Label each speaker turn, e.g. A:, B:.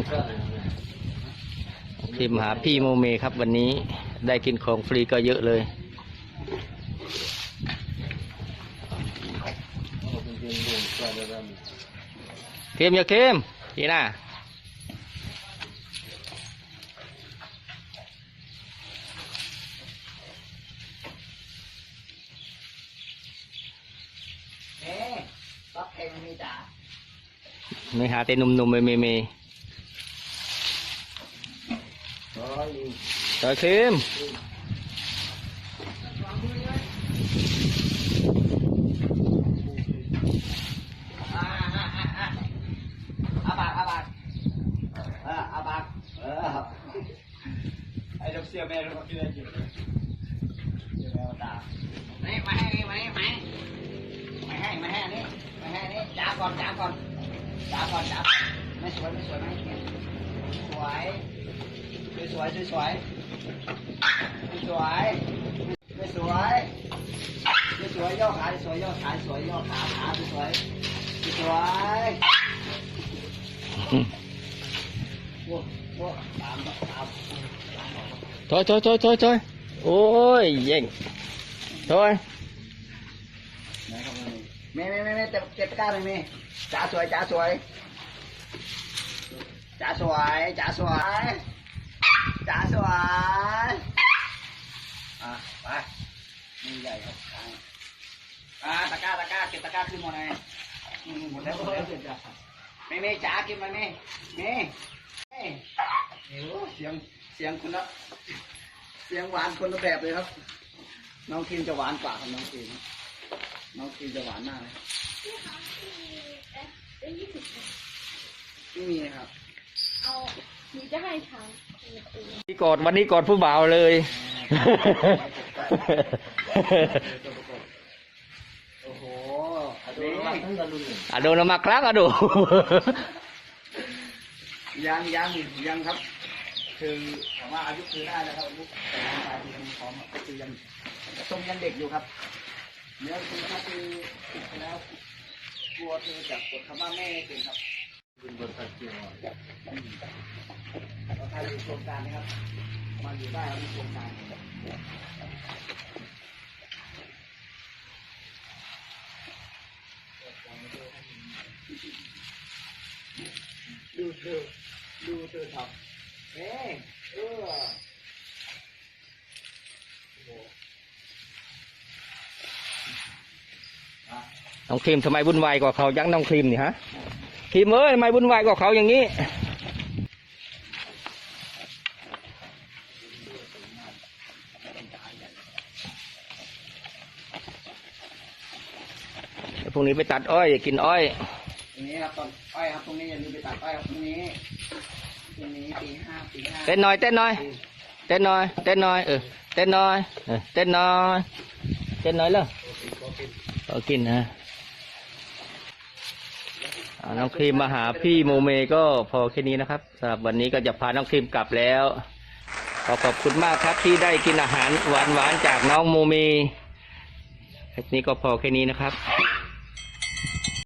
A: องทีมหาพี่โมเมครับ วันนี้ได้กินของฟรีก็เยอะเลยเข้มอย่าเข้มทีน่า
B: เอ๊ะรับเพลงมันมีจ๋า
A: ไม่หาแต่หนุ่มๆไม่ไม่ไม่
B: โอ้ย
A: ต่อเข้ม
B: อ่าอ่าอ่าอ่าอาปากอาปากเอออาปากเออไอ้ดอกเสียแม่เราคิดอะไรกินเสียแม่ตานี่มาให้นี่มาให้มาให้มาให้มาให้นี่มาให้นี่จ้าก่อนจ้าก่อนจ้าก่อนจ้าไม่สวยไม่สวยไม่สวย สวยสวยสวยสวยไม่สวยไม่สวยย่อขาสวยย่อขาสวยย่อขาขาสวยสวย
A: อืม
B: โอ้โหตามตาม
A: ถอยถอยถอยถอยถอยโอ้ยเย่งถอย
B: ไหนครับแม่แม่แม่แม่เจ็บเจ็บก้าเลยแม่จ๋าสวยจ๋าสวยจ๋าสวยจ๋าสวย จ๋าสวยอะไปนี่ใหญ่ครับอ่าตะกร้าตะกร้าเก็บตะกร้าขึ้นหมดเลยอืมหมดแล้วหมดแล้วจ้ะแม่แม่จ๋ากินไหมแม่แม่แม่โอ้เสียงเสียงคนละเสียงหวานคนละแบบเลยครับ น้องคิมจะหวานกว่าครับน้องคิมน้องคิมจะหวานมากเลยไม่มีครับ
C: เอาหนูจะให้ทาง
A: นี่กอดวันนี้กอดผู้บ่าวเลย
B: โอ้โหนี่
A: อะโดนละมาครั้งอะดู
B: ยังยังยังครับ คือถามว่าอายุคือได้แล้วครับอายุแต่ร่างกายคือยังพร้อมก็คือยังทรงยังเด็กอยู่ครับเนื้อคือถ้าคือติดแล้วกลัวเธอจะกกดคำว่าแม่เองครับเราทำโครงการนะครับ มาอยู่ได้เรามีโครงการดูเธอดูเธอทำเอ๊ะเออ
A: น้องครีมทำไมวุ่นวายกว่าเขายังน้องครีมนี่ฮะครีมเอ้ยทำไมวุ่นวายกว่าเขาอย่างนี้ เดี๋ยว พรุ่งนี้ไปตัดอ้อยกินอ้อย
B: ตรงนี้ครับตอนอ้อยครับตรงนี้อย่าลืมไปตัดอ้อยครับตรงนี้ตรงนี้ปีห้าปีห้า
A: เต้นหน่อยเต้นหน่อยเต้นหน่อยเต้นหน่อยเออเต้นหน่อยเออเต้นหน่อยเต้นหน่อยเลยก็กินนะอ่าน้องครีมมาหาพี่โมเมก็พอแค่นี้นะครับสำหรับวันนี้ก็จะพาน้องครีมกลับแล้วขอขอบคุณมากครับที่ได้กินอาหารหวานๆจากน้องโมเมคลิปนี้ก็พอแค่นี้นะครับ